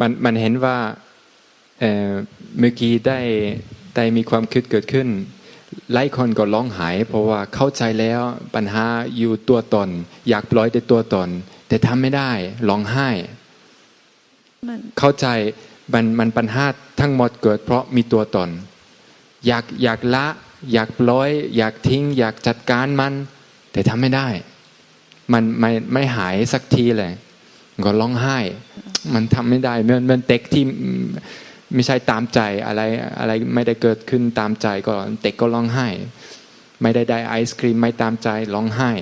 มันมันเห็นว่าเมื่อกี้ได้ได้มีความคิดเกิดขึ้นหลายคนก็ร้องไห้เพราะว่าเข้าใจแล้วปัญหาอยู่ตัวตน อยากปล่อยแต่ตัวตน แต่ทำไม่ได้ร้องไห้เข้าใจมันมันปัญหาทั้งหมดเกิด เพราะมีตัวตน อยากอยากละ อยากปล่อย อยากทิ้ง อยากจัดการมัน แต่ทำไม่ได้ มันไม่ไม่หายสักทีเลยก็ร้องไห้ มันทำไม่ได้มือนเหมือนเด็กที่ไม่ใช่ตามใจอะไรอะไรไม่ได้เกิดขึ้นตามใจก็เด็กก็ร้องไห้ ไม่ได้ได้ไอศครีมไม่ตามใจร้องไห้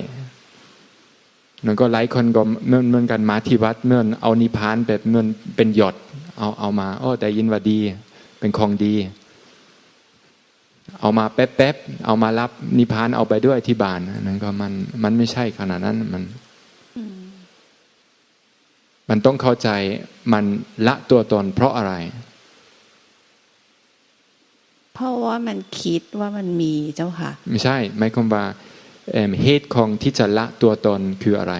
มันก็หลายคนก็เมื่อเมือกันมาที่วัดเมื่อเอานิพานแบบเมื่อเป็นหยดเอาเอามาโอ้ได้ยินว่าดี เป็นของดี เอามาแป๊บๆเอามารับนิพพานเอาไปด้วยที่บ้านนั่นก็มันมันไม่ใช่ขนาดนั้นมัน มันต้องเข้าใจมันละตัวตนเพราะอะไร เพราะว่ามันคิดว่ามันมีเจ้าค่ะ ไม่ใช่หมายความว่าเอิ่มเหตุของที่จะละตัวตนคืออะไร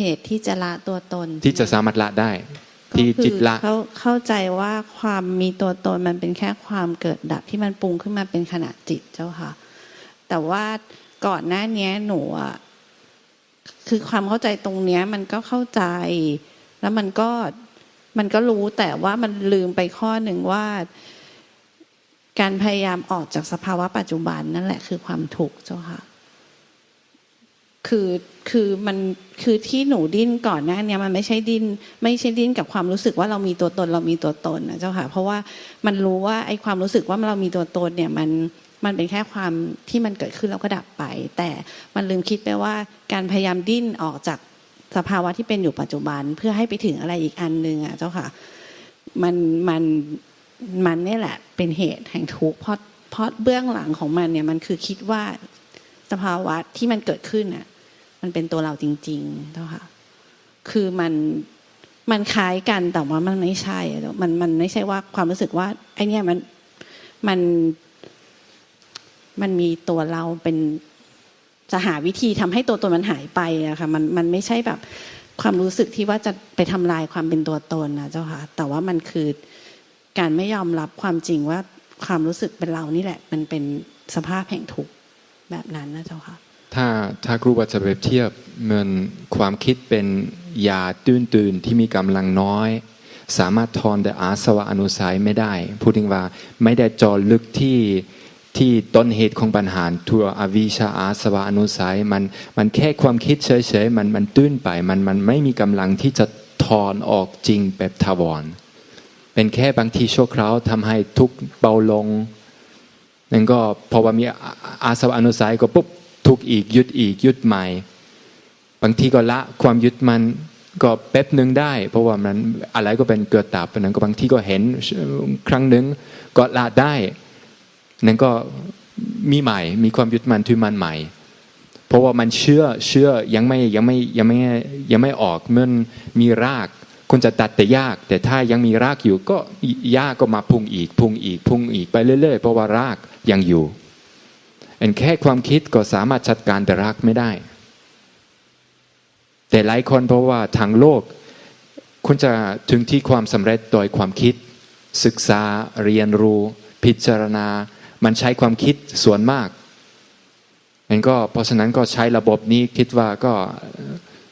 เหตุที่จะละตัวตน ที่จะสามารถละได้ก็ที่คือจิตละเขาเข้าใจว่าความมีตัวตนมันเป็นแค่ความเกิดดับที่มันปรุงขึ้นมาเป็นขณะจิตเจ้าค่ะ แต่ว่าก่อนหน้าเนี้ยหนูอะ คือความเข้าใจตรงเนี้ย มันก็เข้าใจ แล้วมันก็มันก็รู้แต่ว่ามันลืมไปข้อหนึ่งว่า การพยายามออกจากสภาวะปัจจุบันนั่นแหละคือความทุกเจ้าค่ะคือคือมันคือที่หนูดิ้นก่อนหน้าเนี้ยมันไม่ใช่ดิ้นไม่ใช่ดิ้นกับความรู้สึกว่าเรามีตัวตนเรามีตัวตนนะเจ้าค่ะเพราะว่ามันรู้ว่าไอ้ความรู้สึกว่าเรามีตัวตนเนี่ยมัน มันเป็นแค่ความที่มันเกิดขึ้นแล้วก็ดับไป แต่มันลืมคิดไปว่าการพยายามดิ้นออกจากสภาวะที่เป็นอยู่ปัจจุบันเพื่อให้ไปถึงอะไรอีกอันหนึ่งอะเจ้าค่ะมันมันมันเนี่ยแหละ เป็นเหตุแห่งทุกข์เพราะเพราะเบื้องหลังของมันเนี่ยมันคือคิดว่าสภาวะที่มันเกิดขึ้นอะ มันเป็นตัวเราจริงๆเจ้าค่ะ คือมันมันคล้ายกันแต่ว่ามันไม่ใช่ มันมันไม่ใช่ว่าความรู้สึกว่าไอเนี่ยมันมัน มันมีตัวเราเป็นจะหาวิธีทำให้ตัวตนมันหายไปอะค่ะมันมันไม่ใช่แบบความรู้สึกที่ว่าจะไปทำลายความเป็นตัวตนนะเจ้าค่ะแต่ว่ามันคือการไม่ยอมรับความจริงว่าความรู้สึกเป็นเรานี่แหละ มันเป็นสภาพแห่งทุกข์แบบนั้นนะเจ้าค่ะถ้าถ้าครูว่าจะเปรียบเทียบเหมือนความคิดเป็นยาตื่นตื่นๆที่มีกำลังน้อย สามารถทอนแต่อาสวะอนุสัยไม่ได้ พูดถึงว่าไม่ได้จอลึกที่ ที่ต้นเหตุของปัญหาทัวอวิชชาอาสวะอนุสัยมันมันแค่ความคิดเฉยๆมันมันตื้นไปมันมันไม่มีกำลังที่จะถอนออกจริงแบบทาวร เป็นแค่บางทีชั่วคราวทำให้ทุกเบาลงนั่นก็พอว่ามีอาอาสวะอนุสัยก็ปุ๊บทุกอีกยึดอีกยึดใหม่ บางทีก็ละความยึดมันก็แป๊บหนึ่งได้ เพราะว่ามันอะไรก็เป็นเกิดดับนั้นก็บางทีก็เห็นครั้งหนึ่งก็ละได้ นั่นก็มีใหม่ มีความยึดมันถือมันใหม่ เพราะว่ามันเชื่อเชื่อยังไม่ยังไม่ยังไม่ยังไม่ออกเมื่อมีรากคนจะตัดแต่ยาก แต่ถ้ายังมีรากอยู่ก็ยากก็มาพุ่งอีกพุ่งอีกพุ่งอีกไปเรื่อยๆ เพราะว่ารากยังอยู่เอ็นแค่ความคิดก็สามารถจัดการแต่รากไม่ได้ แต่หลายคนเพราะว่าทางโลกคุณจะถึงที่ความสำเร็จโดยความคิด ศึกษาเรียนรู้ พิจารณา มันใช้ความคิดส่วนมากงั้นก็เพราะฉะนั้นก็ใช้ระบบนี้คิดว่าก็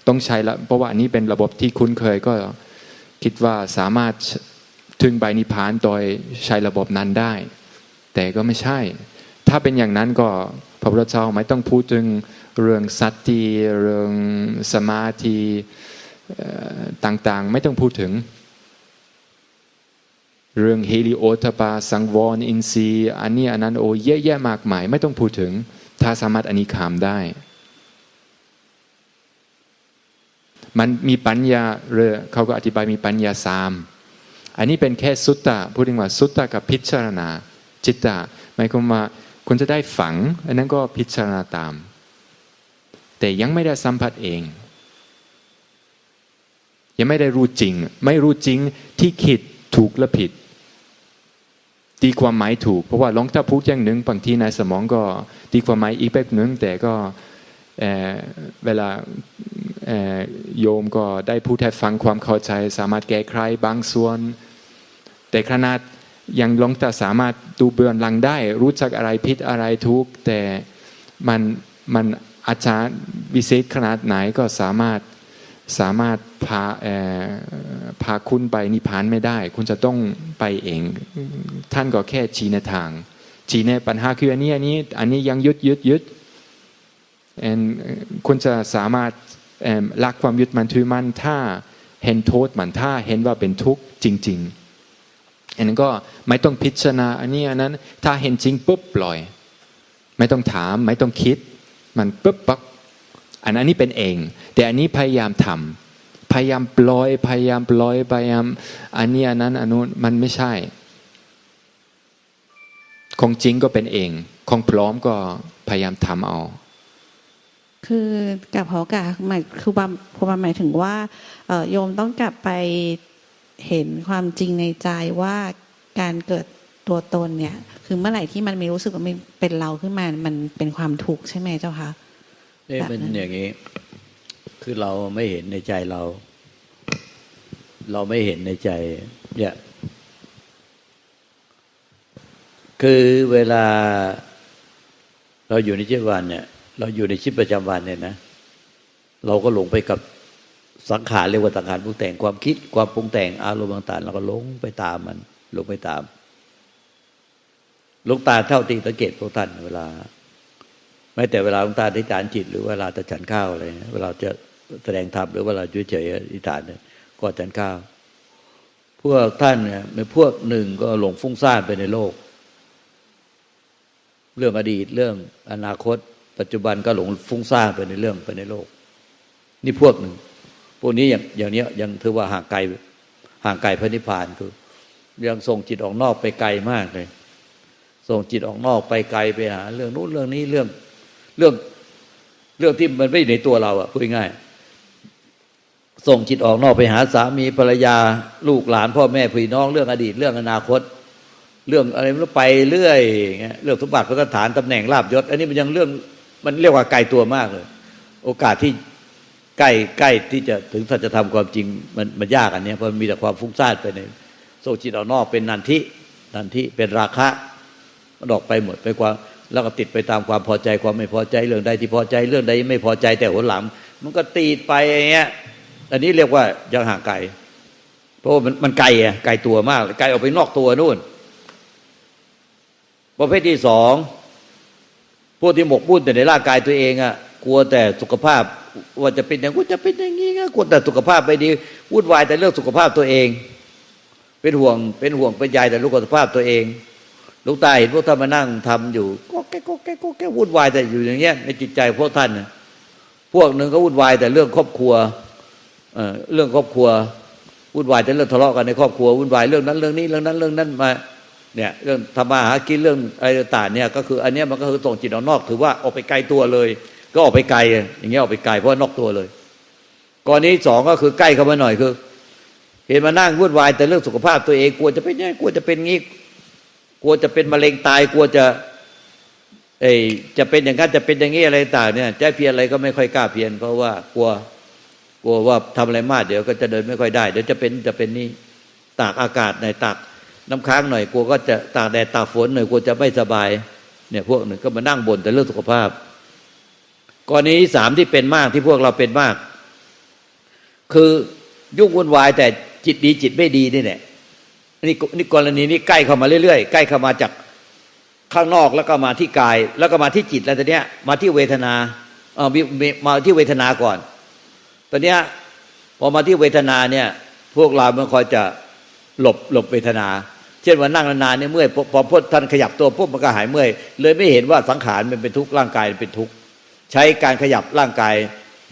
ต้องใช้ละเพราะว่าอันนี้เป็นระบบที่คุ้นเคยก็คิดว่าสามารถถึงใบนิพพานโดยใช้ระบบนั้นได้ แต่ก็ไม่ใช่ ถ้าเป็นอย่างนั้นก็พระพุทธเจ้าไม่ต้องพูดถึงเรื่องสัตติเรื่องสมาธิต่างๆ ไม่ต้องพูดถึง เรื่องเฮลิโอตปา สังวรอินทรีย์อันนี้อันนั้นโอ้เยอะแยะมากมาย ไม่ต้องพูดถึง ถ้าสามารถอันนี้ขามได้ มันมีปัญญาเรือเขาก็อธิบายมีปัญญาสามอันนี้เป็นแค่สุตตะพูดถึงว่าสุตตะกับพิจารณา จิตตะหมายความว่าคุณจะได้ฝัง อันนั้นก็พิจารณาตาม แต่ยังไม่ได้สัมผัสเอง ยังไม่ได้รู้จริง ไม่รู้จริงที่คิดถูกและผิด ตีความหมายถูก เพราะว่าลองถ้าพูดอย่างหนึ่งบางทีในสมองก็ตีความหมายอีกแบบหนึ่งแต่ก็เวลาโยมก็ได้พูดให้ฟังความเข้าใจ สามารถแก้ไขบางส่วน แต่ขนาดยังหลวงตาสามารถดูเบือนลังได้ รู้จักอะไรผิดอะไรถูกแต่มันมันอาจารย์วิเศษขนาดไหนก็สามารถ สามารถพาพาคุณไปนิพพานไม่ได้ คุณจะต้องไปเอง ท่านก็แค่ชี้ในทาง ชี้ในปัญหาคืออันนี้อันนี้อันนี้ยังยึดยึดยึด and คุณจะสามารถรักความยึดมันถือมันถ้าเห็นโทษมันถ้าเห็นว่าเป็นทุกข์จริง ๆ อันนั้นก็ไม่ต้องพิจารณาอันนี้อันนั้น ถ้าเห็นจริงปุ๊บปล่อย ไม่ต้องถามไม่ต้องคิด มันปุ๊บปั๊บ อันนั้นนี่เป็นเอง แต่อันนี้พยายามทำพยายามปล่อย พยายามปล่อยพยายามอันนี้อันนั้นอันนู้นมันไม่ใช่ ของจริงก็เป็นเอง ของพร้อมก็พยายามทำเอา คือกับเขากะหมายคือบาครูบาหมายถึงว่าโยมต้องกลับไปเห็นความจริงในใจว่าการเกิดตัวตนเนี่ย คือเมื่อไหร่ที่มันมีรู้สึกว่ามันเป็นเราขึ้นมา มันเป็นความทุกข์ใช่ไหมเจ้าคะ นี่แบบเป็นนั้นอย่างนี้ คือเราไม่เห็นในใจเรา เราไม่เห็นในใจ เนี่ย คือเวลา เราอยู่ในชีวิตวันเนี่ย เราอยู่ในชีวิตประจำวันเนี่ยนะ เราก็หลงไปกับสังขารเรียกว่าสังขารปรุงแต่งความคิด ความปรุงแต่งอารมณ์ต่างๆเราก็หลงไปตามมันหลงไปตามลวงตาเท่าที่สังเกตพวกท่านเวลา แม้แต่เวลาหลวงตาอธิษฐานจิต หรือเวลาจะฉันข้าวอะไรเนี่ยเวลาจะแสดงธรรมหรือเวลาเฉยๆอธิษฐานเนี่ยก็ฉันข้าว พวกท่านเนี่ยในพวกหนึ่งก็หลงฟุ้งซ่านไปในโลก เรื่องอดีตเรื่องอนาคต ปัจจุบันก็หลงฟุ้งซ่านไปในเรื่องไปในโลก นี่พวกหนึ่ง พวกนี้อย่างอย่างเนี้ยยังถือว่าห่างไกลห่างไกลพระนิพพานคือยังส่งจิตออกนอกไปไกลมากเลย ส่งจิตออกนอกไปไกลไปหาเรื่องนู้นเรื่องนี้เรื่อง เรื่องเรื่องที่มันไม่อยู่ในตัวเราอะพูดง่ายส่งจิตออกนอกไปหาสามีภรรยาลูกหลานพ่อแม่พี่น้องเรื่องอดีตเรื่องอนาคต เรื่องอะไรม่รู้ไปเรื่อยเงี้ยเรื่องสมบัติพระสถานตำแหน่งลาบยศ อันนี้มันยังเรื่องมันเรียกว่าไกลตัวมากเลย โอกาสที่ใกล้ใกล้ที่จะถึงสัจธรรมความจริงมันมันยากอันนี้เพราะมันมีแต่ความฟุ้งซ่านไปในโซจิตออกนอกเป็นนันทินันทิเป็นราคะมันออกไปหมดไปความ แล้วก็ติดไปตามความพอใจความไม่พอใจเรื่องใดที่พอใจเรื่องใดไม่พอใจแต่หัวหลัง มันก็ตีดไปอย่างเงี้ยอันนี้เรียกว่ายังห่างไกล เพราะมันมันไกลอะไกลตัวมากไกลออกไปนอกตัวนู่น ประเภทที่สองพวกที่หมกมุ่นแต่ในร่างกายตัวเองอะกลัวแต่สุขภาพว่าจะเป็นอย่างกูจะเป็นอย่างนี้ไงกลัวแต่สุขภาพไม่ดีวุ่นวายแต่เรื่องสุขภาพตัวเอง เป็นห่วงเป็นห่วงเป็นใยแต่ลูกสุขภาพตัวเอง ลูกตาเห็นพวกท่านมานั่งทำอยู่ก็แก้ก็แก้ก็แก้วุ่นวายแต่อยู่อย่างเงี้ยในจิตใจพวกท่านนะพวกหนึ่งก็วุ่นวายแต่เรื่องครอบครัวเอ่อเรื่องครอบครัววุ่นวายแต่เรื่องทะเลาะกันในครอบครัววุ่นวายเรื่องนั้นเรื่องนี้เรื่องนั้นเรื่องนั้นมาเนี่ยเรื่องทำมาหากินเรื่องอะไรต่างเนี่ยก็คืออันเนี้ยมันก็คือส่งจิตออกนอก ถือว่าออกไปไกลตัวเลย ก็ออกไปไกลอย่างเงี้ยออกไปไกลเพราะว่านอกตัวเลยกรณีสองก็คือใกล้เข้ามาหน่อยคือ เห็นมานั่งวุ่นวายแต่เรื่องสุขภาพตัวเองกลัวจะเป็นยังไงกลัวจะเป็นงี้ กลัวจะเป็นมะเร็งตายกลัวจะเอยจะเป็นอย่างนั้นจะเป็นอย่างนี้อะไรต่างเนี่ยจะเพียรอะไรก็ไม่ค่อยกล้าเพียรเพราะว่ากลัวกลัวว่าทำอะไรมากเดี๋ยวก็จะเดินไม่ค่อยได้ เดี๋ยวจะเป็นจะเป็นนี่ตากอากาศในอยตากน้ำค้างหน่อยกลัวก็จะตากแดดตากฝนหน่อยกลัวจะไม่สบายเนี่ยพวกหนึ่งก็มานั่งบ่นแต่เรื่องสุขภาพกรณีที่สามที่เป็นมากที่พวกเราเป็นมาก คือยุ่งวุ่นวายแต่จิตดีจิตไม่ดีนี่แหละ นี่นี่กรณีนี้ใกล้เข้ามาเรื่อยๆ ใกล้เข้ามาจากข้างนอกแล้วก็มาที่กาย แล้วก็มาที่จิตแล้วตอนเนี้ยมาที่เวทนาเออมีมาที่เวทนาก่อน ตอนเนี้ยพอมาที่เวทนาเนี่ย พวกเรามันคอยจะหลบหลบเวทนา เช่นว่านั่งนานๆเนี่ยเมื่อยพอพอพอท่านขยับตัวปุ๊บมันก็หายเมื่อย เลยไม่เห็นว่าสังขารมันเป็นทุกข์ร่างกายเป็นทุกข์ใช้การขยับร่างกาย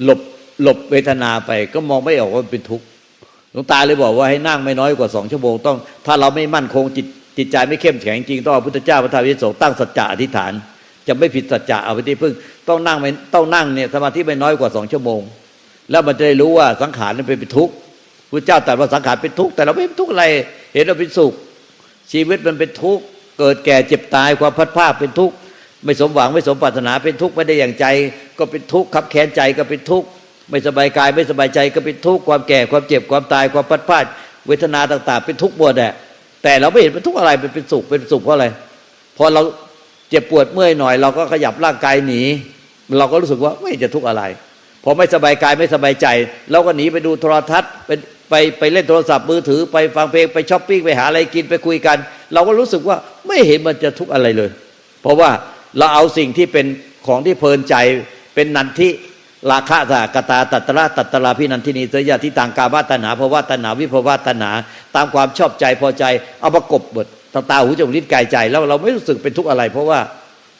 หลบหลบเวทนาไปก็มองไม่ออกว่าเป็นทุกข์ หลวงตาเลยบอกว่าให้นั่งไม่น้อยกว่าสองชั่วโมงต้อง ถ้าเราไม่มั่นคงจิตจิตใจไม่เข้มแข็งจริงต้องเอาพุทธเจ้าพระธรรมวิโสตั้งสัจจะอธิษฐาน จะไม่ผิดสัจจะเอาไปที่พึ่ง ต้องนั่งไม่ต้องนั่งเนี่ยสมาธิไม่น้อยกว่าสองชั่วโมง แล้วมันจะได้รู้ว่าสังขารนั้นเป็นทุกข์พระเจ้าตรัสว่าสังขารเป็นทุกข์แต่เราไม่เป็นทุกข์อะไรเห็นเราเป็นสุข ชีวิตมันเป็นทุกข์เกิดแก่เจ็บตายความพัดภาคเป็นทุกข์ไม่สมหวังไม่สมปรารถนาเป็นทุกข์ไม่ได้อย่างใจ ก็เป็นทุกข์ขับแค้นใจก็เป็นทุกข์ ไม่สบายกายไม่สบายใจก็เป็นทุกข์ความแก่ความเจ็บความตายความพัดพลาดเวทนาต่าง ๆ เป็นทุกข์หมดแหละแต่เราไม่เห็นเป็นทุกข์อะไรเป็นเป็นสุขเป็นสุขเพราะอะไรพอเราเจ็บปวดเมื่อยหน่อย เราก็ขยับร่างกายหนี เราก็รู้สึกว่าไม่จะทุกข์อะไรพอไม่สบายกายไม่สบายใจ เราก็หนีไปดูโทรทัศน์ไปไปไปเล่นโทรศัพท์มือถือไปฟังเพลงไปช้อปปิ้งไปหาอะไรกินไปคุยกัน เราก็รู้สึกว่าไม่เห็นมันจะทุกข์อะไรเลย เพราะว่าเราเอาสิ่งที่เป็นของที่เพลินใจเป็นนันทิ ราคะสากตาตัตระตัตระพินันทินีเสยะที่ต่างกาวาตนาภาวะตนาวิภาวะตนา ตามความชอบใจพอใจเอาประกบหมดตาตาหูจมูกลิ้นกายใจ แล้วเราไม่รู้สึกเป็นทุกข์อะไร เพราะว่า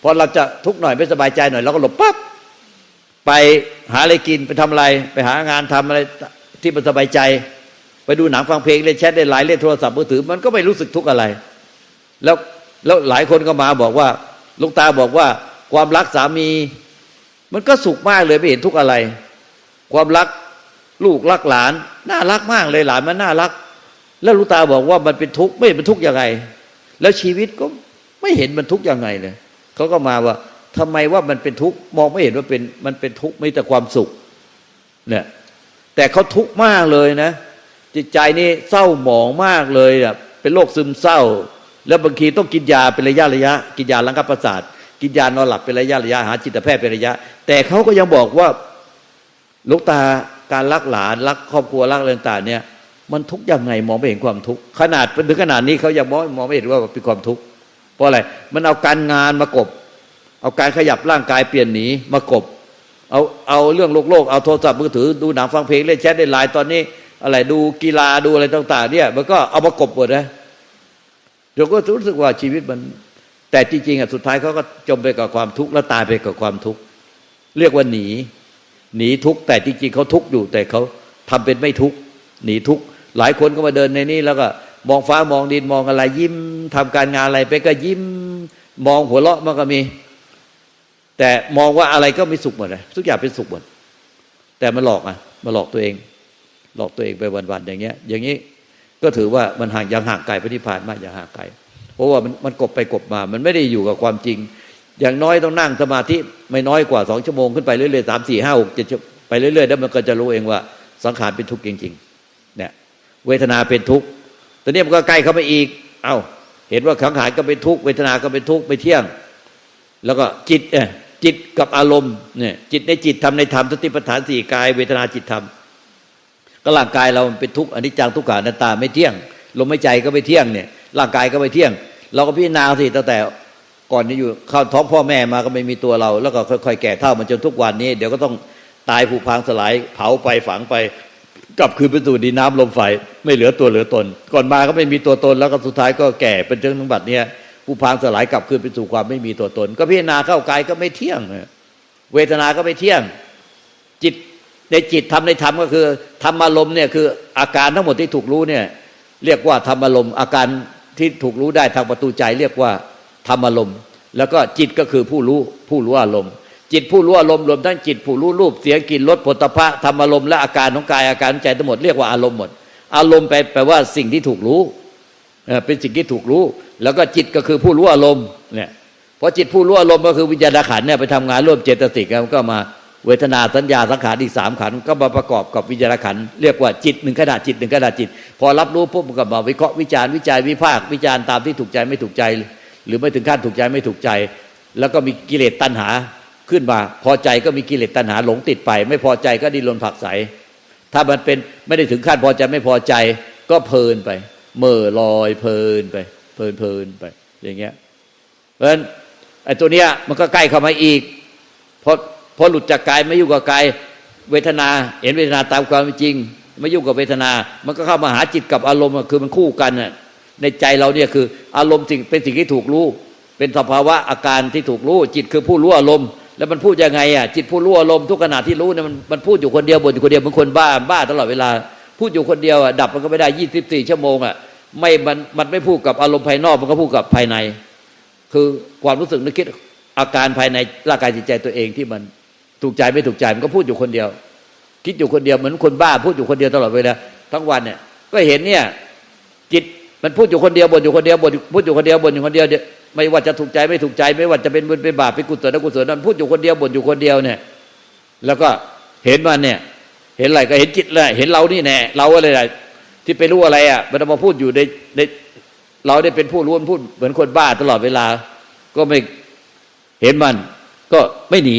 พอเราจะทุกข์หน่อยไม่สบายใจหน่อยเราก็หลบปั๊บไปหาอะไรกินไปทำอะไรไปหางานทำอะไรที่มันสบายใจ ไปดูหนังฟังเพลงเล่นแชทเล่นไลน์เล่นโทรศัพท์มือถือ มันก็ไม่รู้สึกทุกข์อะไร แล้วแล้วหลายคนก็มาบอกว่าลูกตาบอกว่าความรักสามี มันก็สุขมากเลยไม่เห็นทุกอะไร ความรักลูกรักหลาน น่ารักมากเลยหลานมันน่ารัก แล้วลูกตาบอกว่ามันเป็นทุกข์ไม่เห็นเป็นทุกข์ยังไง แล้วชีวิตก็ไม่เห็นมันทุกข์ยังไงเลยเขาก็มาว่าทำไมว่ามันเป็นทุกข์มองไม่เห็นว่าเป็นมันเป็นทุกข์ไม่แต่ความสุขเนี่ยแต่เขาทุกข์มากเลยนะ จิตใจนี่เศร้าหมองมากเลยอะเป็นโรคซึมเศร้า แล้วบางทีต้องกินยาเป็นระยะระยะ กินยาระงับประสาท กินยานอนหลับเป็นระยะระยะหาจิตแพทย์เป็นระยะ แต่เขาก็ยังบอกว่าลูกตาการรักหลานรักครอบครัวรักอะไรต่างเนี่ย มันทุกข์ยังไงมองไม่เห็นความทุกข์ขนาดถึงขนาดนี้เขายังมองมองไม่เห็นว่าเป็นความทุกข์เพราะอะไรมันเอาการงานมากบ เอาการขยับร่างกายเปลี่ยนหนีมากบ เอาเอาเรื่องโลกโลกเอาโทรศัพท์มือถือดูหนังฟังเพลงเล่นแชทเล่นไลน์ตอนนี้ อะไรดูกีฬาดูอะไรต่าง ๆ เนี่ย มันก็เอามากบหมดนะโยมก็รู้สึกว่าชีวิตมัน แต่จริงๆอะสุดท้ายเขาก็จมไปกับความทุกข์แล้วตายไปกับความทุกข์เรียกว่าหนี หนีทุกข์แต่จริงๆเขาทุกข์อยู่แต่เขาทำเป็นไม่ทุกข์หนีทุกข์หลายคนก็มาเดินในนี้แล้วก็มองฟ้ามองดินมองอะไร ยิ้มทำการงานอะไรไปก็ยิ้มมองหัวเราะมันก็มี แต่มองว่าอะไรก็ไม่สุขหมดเลยทุกอย่างเป็นสุขหมดแต่มันหลอกอะมาหลอกตัวเอง หลอกตัวเองไปวันๆอย่างเงี้ย อย่างนี้ก็ถือว่ามันห่างยังห่างไกลพระนิพพานมากยังห่างไกล เพราะว่ามันมันกบไปกบมา มันไม่ได้อยู่กับความจริง อย่างน้อยต้องนั่งสมาธิไม่น้อยกว่าสองชั่วโมงขึ้นไปเรื่อยๆสามสี่ห้าหกเจ็ดไปเรื่อยๆแล้วมันก็จะรู้เองว่าสังขารเป็นทุกข์จริงๆเนี่ยเวทนาเป็นทุกข์ตอนนี้มันก็ใกล้เข้าไปอีก เอ้า เห็นว่าสังขารก็เป็นทุกข์เวทนาก็เป็นทุกข์ไม่เที่ยง แล้วก็จิตเออจิตกับอารมณ์เนี่ยจิตในจิตทำในธรรมสติปัฏฐานสี่กาย เวทนาจิตธรรมก็ร่างกายเรามันเป็นทุกข์อนิจจังทุกขานัตตาไม่เที่ยงลมหายใจก็ไม่เที่ยงเนี่ย ร่างกายก็ไม่เที่ยง เราก็พิจารณาสิตั้งแต่ก่อนนี้อยู่เข้าท้องพ่อแม่มาก็ไม่มีตัวเรา แล้วก็ค่อยๆแก่เท่ามันจนทุกวันนี้ เดี๋ยวก็ต้องตายผุพังสลาย เผาไปฝังไปกลับคืนไปสู่ดินน้ำลมไฟไม่เหลือตัวเหลือตน ก่อนมาก็ไม่มีตัวตนแล้วก็สุดท้ายก็แก่เป็นเจนถึงบัดเนี้ยผู้พังสลายกลับคืนไปสู่ความไม่มีตัวตน ก็พิจารณาเข้ากายก็ไม่เที่ยง เวทนาก็ไม่เที่ยง จิตในจิตทำในธรรมก็คือธรรมอารมณ์เนี่ยคืออาการทั้งหมดที่ถูกรู้เนี่ย เรียกว่าธรรมอารมณ์อาการ ที่ถูกรู้ได้ทางประตูใจเรียกว่าธรรมอารมณ์แล้วก็จิตก็คือผู้รู้ผู้รู้อารมณ์ จิตผู้รู้อารมณ์รวมทั้งจิตผู้รู้รูปเสียงกลิ่นรสผลิตภัณฑ์ธรรมอารมณ์และอาการของกายอาการใจทั้งหมดเรียกว่าอารมณ์หมด อารมณ์แปลแปลว่าสิ่งที่ถูกรู้เป็นสิ่งที่ถูกรู้ แล้วก็จิตก็คือผู้รู้อารมณ์เนี่ยเพราะจิตผู้รู้อารมณ์ก็คือวิญญาณขันเนี่ยไปทำงานร่วมเจตสิกมันก็มา เวทนาสัญญาสังขารอีกสามขันก็มาประกอบกับวิญญาณขันเรียกว่าจิตหนึ่งขณะจิตหนึ่งขณะจิต พอรับรู้ปุ๊บมันก็มาวิเคราะห์วิจารณ์วิจัยวิพากษ์วิจารณ์ตามที่ถูกใจไม่ถูกใจ หรือไม่ถึงขั้นถูกใจไม่ถูกใจ แล้วก็มีกิเลสตัณหาขึ้นมา พอใจก็มีกิเลสตัณหาหลงติดไป ไม่พอใจก็ดิ้นรนผักไสถ้ามันเป็นไม่ได้ถึงขั้นพอใจไม่พอใจก็เพลินไปเมื่อลอยเพลินไป เพลินเพลินไป อย่างเงี้ยเพราะฉะนั้นไอ้ตัวเนี้ยมันก็ใกล้เข้ามาอีกเพอ พอหลุดจากกายไม่ยุ่งกับกายเวทนา เห็นเวทนาตามความจริง ไม่ยุ่งกับเวทนา มันก็เข้ามาหาจิตกับอารมณ์คือมันคู่กันน่ะในใจเราเนี่ยคืออารมณ์สิ่งเป็นสิ่งที่ถูกรู้ เป็นสภาวะอาการที่ถูกรู้ จิตคือผู้รู้อารมณ์ แล้วมันพูดยังไงอะจิตผู้รู้อารมณ์ทุกขณะที่รู้เนี่ยมันมันพูดอยู่คนเดียวบ่นอยู่คนเดียวเหมือนคนบ้าบ้าตลอดเวลา พูดอยู่คนเดียวอะดับมันก็ไม่ได้ยี่สิบสี่ชั่วโมงอะไม่มันมันไม่พูดกับอารมณ์ภายนอกมันก็พูดกับภายใน คือความรู้สึกนึกคิดอาการภายในร่างกายจิตใจตัวเองที่มัน ถูกใจไม่ถูกใจมันก็พูดอยู่คนเดียว คิดอยู่คนเดียวเหมือนคนบ้าพูดอยู่คนเดียวตลอดเวลาทั้งวันเนี่ย ก็เห็นเนี่ย จิตมันพูดอยู่คนเดียวบ่นอยู่คนเดียวบ่นพูดอยู่คนเดียวบ่นอยู่คนเดียวเนี่ยไม่ว่าจะถูกใจไม่ถูกใจ ไม่ว่าจะเป็นบุญเป็นบาปเป็นกุศลอกุศลนั้นพูดอยู่คนเดียวบ่นอยู่คนเดียวเนี่ย แล้วก็เห็นมันเนี่ย เห็นอะไรก็เห็นจิตเลยเห็นเรานี่แน่เราอะไรที่ไปรู้อะไรอะมันเอามาพูดอยู่ในในเราได้เป็นผู้รู้พูดเหมือนคนบ้าตลอดเวลา ก็ไม่เห็นมัน ก็ไม่หนี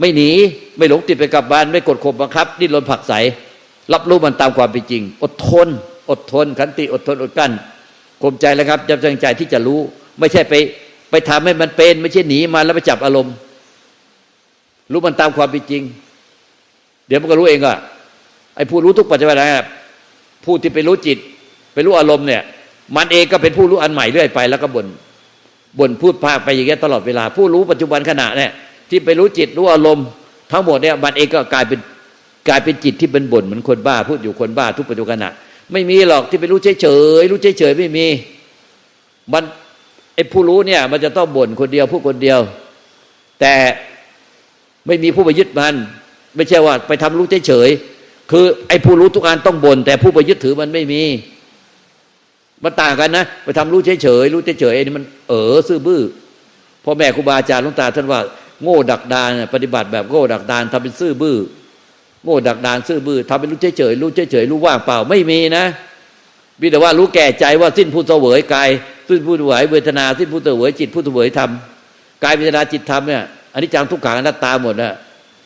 ไม่หนีไม่หลงติดไปกับบ้าน ไม่กดข่มบังคับดิ้นรนผักไสรับรู้มันตามความเป็นจริง อดทน อดทน ขันติอดทนอดกั้นข่มใจแล้วครับจำจังใจที่จะรู้ ไม่ใช่ไป ไปทำให้มันเป็น ไม่ใช่หนีมาแล้วไปจับอารมณ์ รู้มันตามความเป็นจริง เดี๋ยวมันก็รู้เองอะไอ้ผู้รู้ทุกปัจจุบันนะผู้ที่ไปรู้จิต ไปรู้อารมณ์เนี่ย มันเองก็เป็นผู้รู้อันใหม่เรื่อยไปแล้วก็บ่นบ่นพูดพากไปอย่างเงี้ยตลอดเวลา ผู้รู้ปัจจุบันขณะเนี่ย ที่ไปรู้จิตรู้อารมณ์ทั้งหมดเนี่ยมันเองก็กลายเป็นกลายเป็นจิตที่เป็นบ่นเหมือนคนบ้า พูดอยู่คนบ้าทุกปัจจุบันขณะไม่มีหรอกที่ไปรู้เฉยเฉยๆรู้เฉยเฉยๆไม่มี มันไอ้ผู้รู้เนี่ย มันจะต้องบ่นคนเดียวพูดคนเดียว แต่ไม่มีผู้ไปยึดมัน ไม่ใช่ว่า ไปทำรู้เฉยๆคือไอ้ผู้รู้ทุกอันต้องบ่นแต่ผู้ไปยึดถือมันไม่มีมันต่างกันนะ ไปทำรู้เฉยๆรู้เฉยๆไอ้นี่มันเออซื่อบื้อพ่อแม่ครูบาอาจารย์ลวงตาท่านว่า โง่ดักดานปฏิบัติแบบโง่ดักดานทำเป็นซื่อบื้อโง่ดักดานซื่อบื้อทำเป็นรู้เฉยๆรู้เฉยๆรู้ว่างเปล่าไม่มีนะมีแต่ว่ารู้แก่ใจว่าสิ้นผู้เสวยกายสิ้นผู้เสวยเวทนา สิ้นผู้เสวยจิตผู้เสวยธรรมกายเวทนาจิตธรรมเนี่ยอันนี้จังทุกขังอนัตตาหมดนะ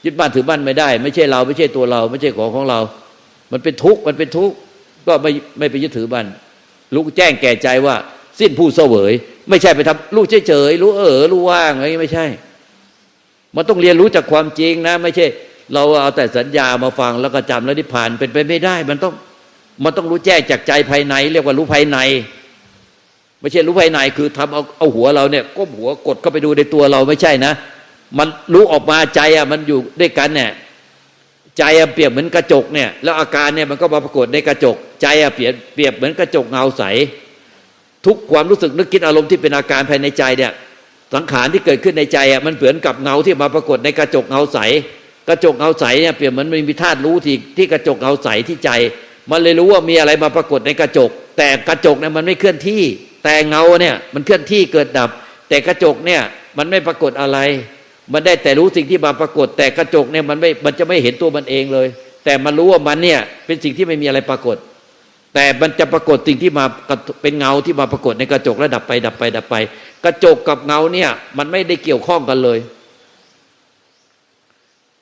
ยึดบ้านถือบ้านไม่ได้ ไม่ใช่เราไม่ใช่ตัวเรา ไม่ใช่ของของเรา มันเป็นทุกข์มันเป็นทุกข์ก็ไม่ไม่ไปยึดถือบ้านรู้แจ้งแก่ใจว่า สิ้นผู้เสวย ไม่ใช่ไปทำรู้เฉยๆรู้เออรู้ว่างอะไรไม่ใช่ มันต้องเรียนรู้จากความจริงนะ ไม่ใช่ เราเอาแต่สัญญามาฟังแล้วก็จำแล้วที่ผ่านเป็นไปไม่ได้ มันต้องมันต้องรู้แจ้งจากใจภายใน เรียกว่ารู้ภายใน ไม่ใช่รู้ภายในคือทำเอาเอาหัวเราเนี่ยก้มหัวกดเข้าไปดูในตัวเราไม่ใช่นะ มันรู้ออกมาใจอะมันอยู่ด้วยกันเนี่ยใจอะเปรียบเหมือนกระจกเนี่ย แล้วอาการเนี่ยมันก็มาปรากฏในกระจก ใจอะเปรียบเปรียบเหมือนกระจกเงาใส ทุกความรู้สึกนึกคิดอารมณ์ที่เป็นอาการภายในใจเนี่ย สังขารที่เกิดขึ้นในใจอะมันเหมือนกับเงาที่มาปรากฏในกระจกเงาใส กระจกเงาใสเนี่ยเปรียบเหมือนมันมีธาตุรู้ที่ที่กระจกเงาใสที่ใจ มันเลยรู้ว่ามีอะไรมาปรากฏในกระจก แต่กระจกเนี่ยมันไม่เคลื่อนที่ แต่เงาเนี่ยมันเคลื่อนที่เกิดดับ แต่กระจกเนี่ยมันไม่ปรากฏอะไร มันได้แต่รู้สิ่งที่มาปรากฏ แต่กระจกเนี่ยมันไม่มันจะไม่เห็นตัวมันเองเลย แต่มันรู้ว่ามันเนี่ยเป็นสิ่งที่ไม่มีอะไรปรากฏแต่มันจะปรากฏสิ่งที่มาเป็นเงาที่มาปรากฏในกระจกแล้วดับไปดับไปดับไป กระจกกับเงาเนี่ย มันไม่ได้เกี่ยวข้องกันเลย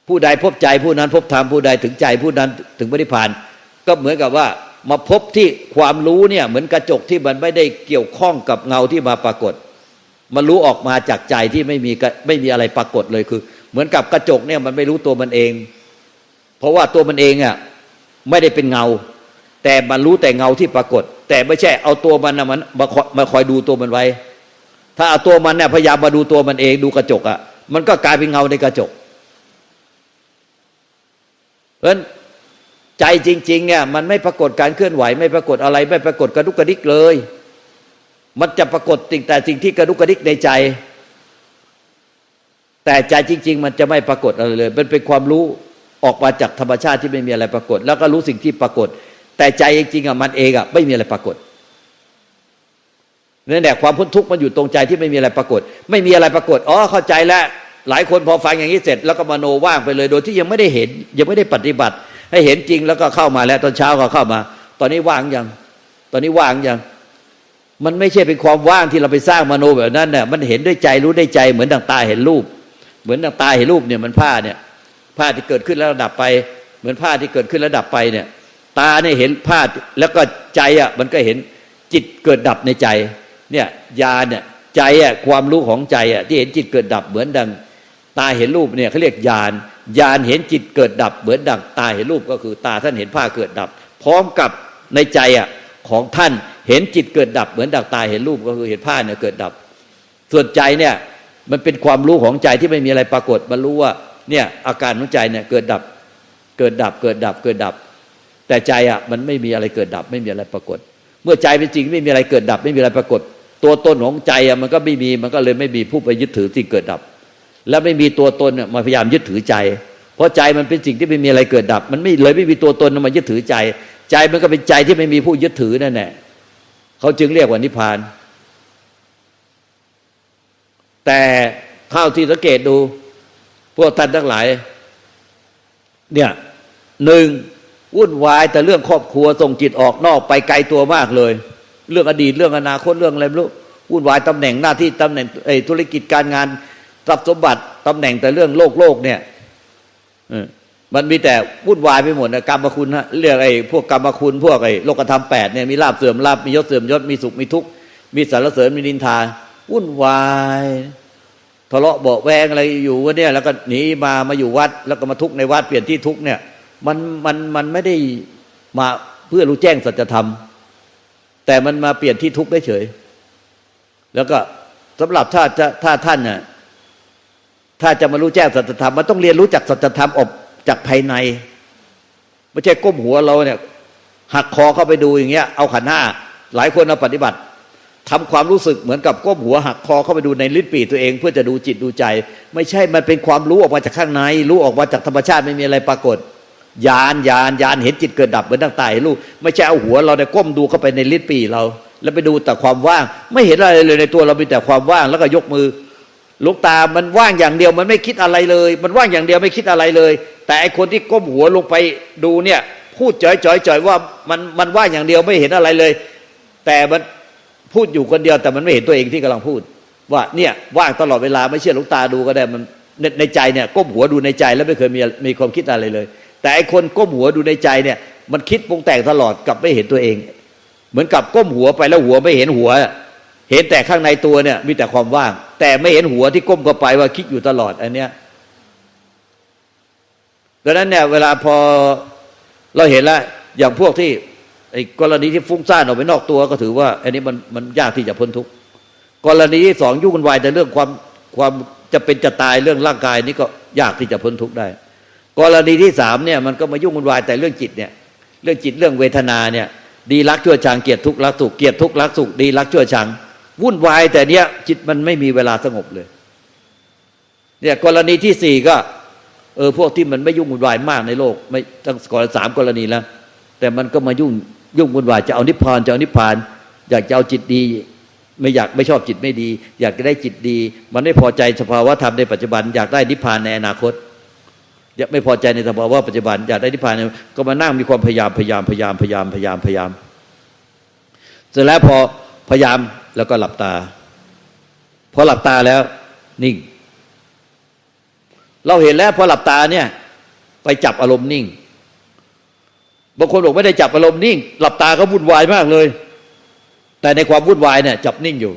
ผู้ใดพบใจผู้นั้นพบธรรมผู้ใดถึงใจผู้นั้นถึงปฏิพาน ก็เหมือนกับว่ามาพบที่ความรู้เนี่ย เหมือนกระจกที่มันไม่ได้เกี่ยวข้องกับเงาที่มาปรากฏมันรู้ออกมาจากใจที่ไม่มีไม่มีอะไรปรากฏเลยคือ เหมือนกับกระจกเนี่ยมันไม่รู้ตัวมันเอง เพราะว่าตัวมันเองอะไม่ได้เป็นเงา แต่มันรู้แต่เงาที่ปรากฏ แต่ไม่ใช่เอาตัวมันนะมันมาคอยดูตัวมันไว้ ถ้าเอาตัวมันเนี่ยพยายามมาดูตัวมันเองดูกระจกอะมันก็กลายเป็นเงาในกระจก เพราะฉะนั้นใจจริง ๆ เนี่ยมันไม่ปรากฏการเคลื่อนไหว ไม่ปรากฏอะไร ไม่ปรากฏกระดุกกระดิกเลย มันจะปรากฏสิ่งแต่สิ่งที่กระดุกกระดิกในใจ แต่ใจจริง ๆ มันจะไม่ปรากฏอะไรเลย มันเป็นความรู้ออกมาจากธรรมชาติที่ไม่มีอะไรปรากฏ แล้วก็รู้สิ่งที่ปรากฏ แต่ใจจริงๆอะมันเองอะไม่มีอะไรปรากฏ นั่นแหละความพ้นทุกข์มันอยู่ตรงใจที่ไม่มีอะไรปรากฏ ไม่มีอะไรปรากฏอ๋อเข้าใจแล้วหลายคนพอฟังอย่างนี้เสร็จ แล้วก็มโนว่างไปเลย โดยที่ยังไม่ได้เห็น ยังไม่ได้ปฏิบัติ ให้เห็นจริงแล้วก็เข้ามาแล้วตอนเช้าก็เข้ามา ตอนนี้ว่างยัง ตอนนี้ว่างยังมันไม่ใช่เป็นความว่างที่เราไปสร้างมโนแบบนั้นเนี่ยมันเห็นด้วยใจรู้ด้วยใจเหมือนดังตาเห็นรูป เหมือนดังตาเห็นรูปเนี่ยมันผ้าเนี่ยผ้าที่เกิดขึ้นแล้วดับไป เหมือนผ้าที่เกิดขึ้นแล้วดับไปเนี่ย ตาเนี่ยเห็นผ้าแล้วก็ใจอะมันก็เห็นจิตเกิดดับในใจ เนี่ยยาเนี่ยใจอะความรู้ของใจอะที่เห็นจิตเกิดดับเหมือนดัง ตาเห็นรูปเนี่ยเขาเรียกญาณญาณเห็นจิตเกิดดับเหมือนดัง ตาเห็นรูปก็คือตาท่านเห็นผ้าเกิดดับ พร้อมกับในใจอะของท่านเห็นจิตเกิดดับเหมือนดังตาเห็นรูปก็คือเห็นผ้าเนี่ยเกิดดับ ส่วนใจเนี่ยมันเป็นความรู้ของใจที่ไม่มีอะไรปรากฏมันรู้ว่าเนี่ยอาการของใจเนี่ยเกิดดับเกิดดับเกิดดับเกิดดับ แต่ใจอะมันไม่มีอะไรเกิดดับ ไม่มีอะไรปรากฏ เมื่อใจเป็นจริงไม่มีอะไรเกิดดับ ไม่มีอะไรปรากฏ ตัวตนของใจมันก็ไม่มีมันก็เลยไม่มีผู้ไปยึดถือสิ่งเกิดดับ และไม่มีตัวตนเนี่ยมาพยายามยึดถือใจ เพราะใจมันเป็นสิ่งที่ไม่มีอะไรเกิดดับ มันไม่เลยไม่มีตัวตนมายึดถือใจ ใจมันก็เป็นใจที่ไม่มีผู้ยึดถือนั่นแหละเขาจึงเรียกว่านิพพาน แต่เท่าที่สังเกตดู พวกท่านทั้งหลาย เนี่ยหนึ่งวุ่นวายแต่เรื่องครอบครัวส่งจิตออกนอกไปไกลตัวมากเลย เรื่องอดีตเรื่องอนาคตเรื่องอะไรไม่รู้วุ่นวายตำแหน่งหน้าที่ตำแหน่งไอ้ธุรกิจการงานทรัพย์สมบัติตำแหน่งแต่เรื่องโลกโลกเนี่ยมันมีแต่วุ่นวายไปหมดนะกรรมคุณฮะเรื่องไอ้พวกกรรมคุณพวกไอ้โลกธรรมแปดเนี่ยมีลาบเสื่อมลาบมียศเสื่อมยศมีสุขมีทุกข์มีสรรเสริญมีนินทาวุ่นวายทะเลาะเบาแวงอะไรอยู่วะเนี่ย แล้วก็หนีมามาอยู่วัด แล้วก็มาทุกข์ในวัดเปลี่ยนที่ทุกข์เนี่ย มันมันมันไม่ได้มาเพื่อรู้แจ้งสัจธรรม แต่มันมาเปลี่ยนที่ทุกข์ได้เฉย แล้วก็สำหรับถ้าจะถ้าท่านน่ะถ้าจะมารู้แจ้งสัจธรรมมันต้องเรียนรู้จากสัจธรรมออกจากภายในไม่ใช่ก้มหัวเราเนี่ย หักคอเข้าไปดูอย่างเงี้ย เอาขันห้าหลายคนเอาปฏิบัติทำความรู้สึกเหมือนกับก้มหัวหักคอเข้าไปดูในลิ้นปี่ตัวเอง เพื่อจะดูจิตดูใจ ไม่ใช่มันเป็นความรู้ออกมาจากข้างใน รู้ออกมาจากธรรมชาติไม่มีอะไรปรากฏ ยานยานยานเห็นจิตเกิดดับเหมือนตั้งตายรู้ไม่ใช่เอาหัวเราเนี่ยก้มดูเข้าไปในลิ้นปีเรา แล้วไปดูแต่ความว่าง ไม่เห็นอะไรเลยในตัวเรามีแต่ความว่างแล้วก็ยกมือลูกตา มันว่างอย่างเดียวมันไม่คิดอะไรเลย มันว่างอย่างเดียวไม่คิดอะไรเลย แต่ไอคนที่ก้มหัวลงไปดูเนี่ยพูดจ่อยจ่อยว่ามันมันว่างอย่างเดียวไม่เห็นอะไรเลย แต่มันพูดอยู่คนเดียว แต่มันไม่เห็นตัวเองที่กำลังพูด ว่าเนี่ยว่างตลอดเวลาไม่เชื่อลูกตาดูก็ได้มันในใจเนี่ยก้มหัวดูในใจแล้วไม่เคยมีมีความคิดอะไรเลย แต่ไอคนก้มหัวดูในใจเนี่ย มันคิดปรุงแต่งตลอดกับไม่เห็นตัวเอง เหมือนกับก้มหัวไปแล้วหัวไม่เห็นหัว เห็นแต่ข้างในตัวเนี่ย มีแต่ความว่าง แต่ไม่เห็นหัวที่ก้มเข้าไปว่าคิดอยู่ตลอดอันเนี้ยดังนั้นเนี่ยเวลาพอเราเห็นแล้วอย่างพวกที่ไอ้กรณีที่ฟุ้งซ่านออกไปนอกตัวก็ถือว่า อันนี้มันมันยากที่จะพ้นทุกข์กรณีที่สองยุ่งกันวายแต่เรื่องความความจะเป็นจะตายเรื่องร่างกายนี่ก็ยากที่จะพ้นทุกข์ได้ กรณีที่สามเนี่ยมันก็มายุ่งวุ่นวายแต่เรื่องจิตเนี่ยเรื่องจิตเรื่องเวทนาเนี่ย ดีรักชั่วชังเกียดทุกข์รักสุขเกียดทุกข์รักสุขดีรักชั่วชัง วุ่นวายแต่เนี้ยจิตมันไม่มีเวลาสงบเลยเนี่ยกรณีที่สี่ก็เออพวกที่มันไม่ยุ่งวุ่นวายมากในโลก ไม่ตั้งก่อนสามกรณีแล้ว แต่มันก็มายุ่งยุ่งวุ่นวายจะเอานิพพานจะเอานิพพาน อยากจะเอาจิตดี ไม่อยากไม่ชอบจิตไม่ดี อยากจะได้จิตดี มันไม่พอใจสภาวะธรรมในปัจจุบัน อยากได้นิพพานในอนาคต ยากไม่พอใจในสภาวะปัจจุบันอยากได้นิพพานก็มานั่งมีความพยายามพยายามพยายามพยายามพยายามพยายามเสร็จแล้วพอพยายามแล้วก็หลับตาพอหลับตาแล้วนิ่ง เราเห็นแล้วพอหลับตาเนี่ย ไปจับอารมณ์นิ่งบางคนบอกไม่ได้จับอารมณ์นิ่ง หลับตาก็วุ่นวายมากเลย แต่ในความวุ่นวายเนี่ย จับนิ่งอยู่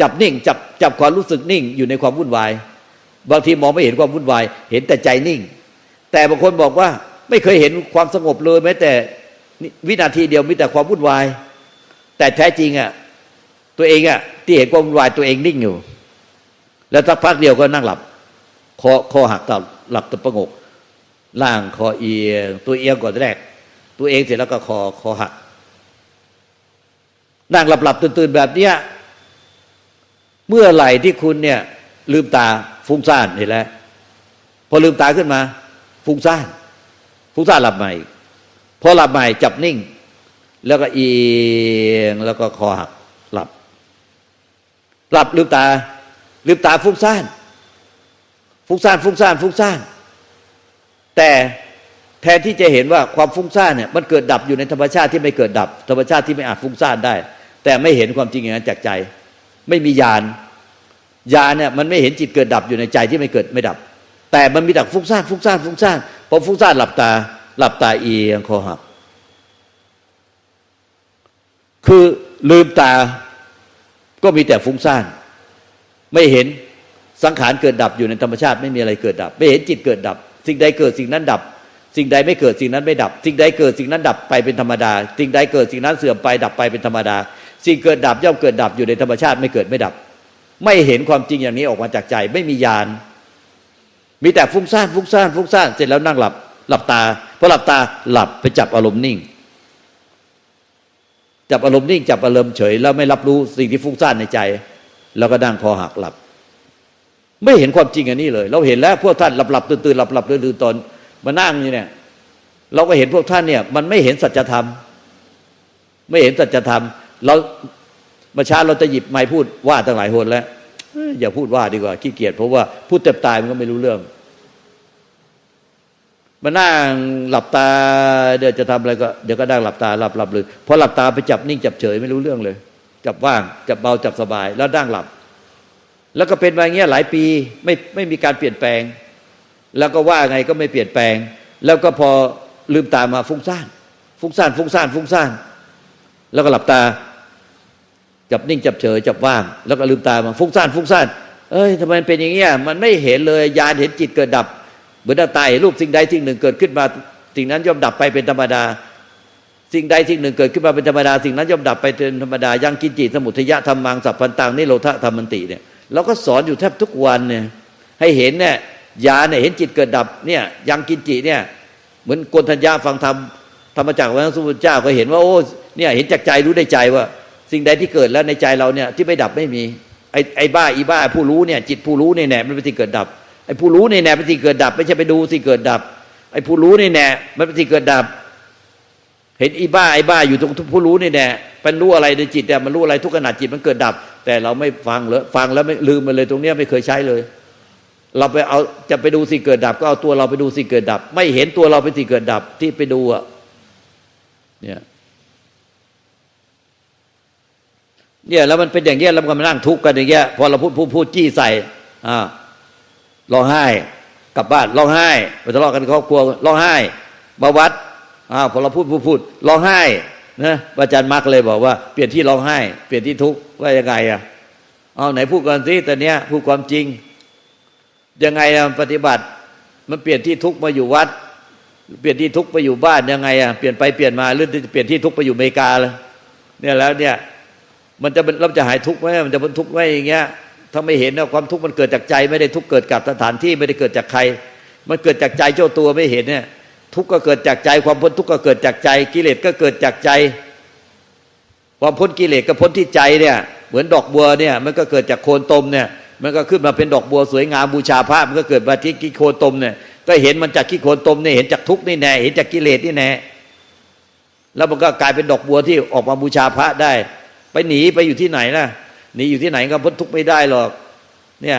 จับนิ่ง จับจับความรู้สึกนิ่ง อยู่ในความวุ่นวาย บางทีมองไม่เห็นความวุ่นวาย เห็นแต่ใจนิ่ง แต่บางคนบอกว่าไม่เคยเห็นความสงบเลยแม้แต่วินาทีเดียวมีแต่ความวุ่นวาย แต่แท้จริงอะตัวเองอะที่เห็นความวุ่นวายตัวเองนิ่งอยู่ แล้วสักพักเดียวก็นั่งหลับคอคอหักตาหลับตะประงกล่างคอเอียง ตัวเอียงก่อนแรก ตัวเองเสร็จแล้วก็คอคอหักนั่งหลับหลับตื่นตื่นแบบเนี้ยเมื่อไหร่ที่คุณเนี่ย ลืมตาฟุ้งซ่านเห็นแล้วพอลืมตาขึ้นมา ฟุ้งซ่านฟุ้งซ่านหลับใหม่พอหลับใหม่จับนิ่ง แล้วก็เอียงแล้วก็คอหักหลับ หลับลืมตาลืมตาฟุ้งซ่านฟุ้งซ่านฟุ้งซ่านฟุ้งซ่านแต่แทนที่จะเห็นว่าความฟุ้งซ่านเนี่ยมันเกิดดับอยู่ในธรรมชาติที่ไม่เกิดดับ ธรรมชาติที่ไม่อาจฟุ้งซ่านได้ แต่ไม่เห็นความจริงอย่างนั้นจากใจ ไม่มีญาณ ญาเนี่ยมันไม่เห็นจิตเกิดดับอยู่ในใจที่ไม่เกิดไม่ดับ แต่มันมีแต่ฟุ้งซ่านฟุ้งซ่านฟุ้งซ่านพอฟุ้งซ่านหลับตา หลับตาเอียงคอหัก คือลืมตาก็มีแต่ฟุ้งซ่านไม่เห็นสังขารเกิดดับอยู่ในธรรมชาติไม่มีอะไรเกิดดับ ไม่เห็นจิตเกิดดับ สิ่งใดเกิดสิ่งนั้นดับ สิ่งใดไม่เกิดสิ่งนั้นไม่ดับ สิ่งใดเกิดสิ่งนั้นดับไปเป็นธรรมดา สิ่งใดเกิดสิ่งนั้นเสื่อมไปดับไปเป็นธรรมดา สิ่งเกิดดับย่อมเกิดดับอยู่ในธรรมชาติไม่เกิดไม่ดับ ไม่เห็นความจริงอย่างนี้ออกมาจากใจ ไม่มีญาณมีแต่ฟุ้งซ่านฟุ้งซ่านฟุ้งซ่านเสร็จแล้วนั่งหลับ หลับตาพอหลับตาหลับไปจับอารมณ์นิ่ง จับอารมณ์นิ่ง จับอารมณ์เฉย แล้วไม่รับรู้สิ่งที่ฟุ้งซ่านในใจ แล้วก็นั่งคอหักหลับ ไม่เห็นความจริงอันนี้เลย เราเห็นแล้วพวกท่านหลับหลับตื่นตื่นหลับหลับตื่นตื่นตอนมานั่งอยู่เนี่ย เราก็เห็นพวกท่านเนี่ย มันไม่เห็นสัจธรรม ไม่เห็นสัจธรรม เรา มื่อเช้าเราจะหยิบไม้พูดว่าตั้งหลายคนแล้วอย่าพูดว่าดีกว่าขี้เกียจเพราะว่าพูดเต็มตายมันก็ไม่รู้เรื่องมานั่งหลับตาเดี๋ยวจะทำอะไรก็เดี๋ยวก็นั่งหลับตาหลับหลับเลยพอหลับตาไปจับนิ่งจับเฉยไม่รู้เรื่องเลย จับว่างจับเบาจับสบาย แล้วนั่งหลับ แล้วก็เป็นมาอย่างเงี้ยหลายปีไม่ไม่มีการเปลี่ยนแปลง แล้วก็ว่าไงก็ไม่เปลี่ยนแปลง แล้วก็พอลืมตามาฟุ้งซ่านฟุ้งซ่านฟุ้งซ่านฟุ้งซ่าน แล้วก็หลับตา จับนิ่งจับเฉยจับว่าง แล้วก็ลืมตามาฟุ้งซ่านฟุ้งซ่านเอ้ยทำไมเป็นอย่างเงี้ยมันไม่เห็นเลยญาณเห็นจิตเกิดดับเหมือนตาเห็นรูปสิ่งใดสิ่งหนึ่งเกิดขึ้นมาสิ่งนั้นย่อมดับไปเป็นธรรมดา สิ่งใดสิ่งหนึ่งเกิดขึ้นมาเป็นธรรมดา สิ่งนั้นย่อมดับไปเป็นธรรมดายังกินจิตสมุทยะธรรมังสัพพันตังนิโรธธรรมันติเนี่ยเราก็สอนอยู่แทบทุกวันเนี่ยให้เห็นเนี่ยญาณเนี่ยเห็นจิตเกิดดับเนี่ยยังกินจิเนี่ยเหมือนกนทัญญาฟังธรรมธรรมจักรวันสุภเจ้าก็เห็นว่าโอ้เนี่ยเห็นจากใจรู้ได้ใจว่า สิ่งใดที่เกิดแล้วในใจเราเนี่ยที่ไม่ดับไม่มีไอ้ไอ้บ้าอีบ้าผู้รู้เนี่ยจิตผู้รู้เนี่ยแหน่มันเป็นสิ่งเกิดดับไอ้ผู้รู้เนี่ยแหน่เป็นสิ่งเกิดดับ ไม่ใช่ไปดูสิ่งเกิดดับ ไอ้ผู้รู้เนี่ยแหน่มันเป็นสิ่งเกิดดับ เห็นอีบ้าไอ้บ้าอยู่ตรงผู้รู้เนี่ยแหน่เป็นรู้อะไรในจิตเนี่ยมันรู้อะไรทุกขณะจิตมันเกิดดับ แต่เราไม่ฟังเลยฟังแล้วไม่ลืมมันเลยตรงเนี้ยไม่เคยใช้เลย เราไปเอาจะไปดูสิ่งเกิดดับ ก็เอาตัวเราไปดูสิ่งเกิดดับ ไม่เห็นตัวเราเป็นสิ่งเกิดดับที่ไปดูอะเนี่ย เนี่ยแล้วมันเป็นอย่างเงี้ยแล้วมันก็มานั่งทุกข์กันอย่างเงี้ยพอเราพูดพูดพูดจี้ใส่อ่าร้องไห้กลับบ้านร้องไห้ไปทะเลาะกันครอบครัวร้องไห้มาวัดอ้าวพอเราพูดพูดพูดร้องไห้นะอาจารย์มาร์กเลยบอกว่าเปลี่ยนที่ร้องไห้ เปลี่ยนที่ทุกข์ว่ายังไงอะเอาไหนพูดกันสิแต่เนี้ยพูดความจริง ยังไงอะปฏิบัติ มันเปลี่ยนที่ทุกข์มาอยู่วัด เปลี่ยนที่ทุกข์ไปอยู่บ้านยังไงอะเปลี่ยนไปเปลี่ยนมาหรือจะเปลี่ยนที่ทุกข์ไปอยู่อเมริกาเลยเนี่ยแล้วเนี่ย มันจะเป็นเราจะหายทุกข์ไหมมันจะพ้นทุกข์ไหมอย่างเงี้ยถ้าไม่เห็นนะความทุกข์มันเกิดจากใจไม่ได้ทุกข์เกิดกับสถานที่ไม่ได้เกิดจากใคร มันเกิดจากใจเจ้าตัวไม่เห็นเนี่ยทุกข์ก็เกิดจากใจ ความพ้นทุกข์ก็เกิดจากใจ กิเลสก็เกิดจากใจ ความพ้นกิเลสก็พ้นที่ใจเนี่ย เหมือนดอกบัวเนี่ย มันก็เกิดจากโคนตมเนี่ย มันก็ขึ้นมาเป็นดอกบัวสวยงามบูชาพระมันก็เกิดมาที่ขี้โคนตมเนี่ยก็เห็นมันจากขี้โคนตมเนี่ยเห็นจากทุกข์นี่แน่เห็นจากกิเลสนี่แน่แล้วมันก็กลายเป็นดอกบัวที่ออกมาบูชาพระได้ ไปหนีไปอยู่ที่ไหนล่ะหนีอยู่ที่ไหนก็พ้นทุกข์ไม่ได้หรอก เนี่ย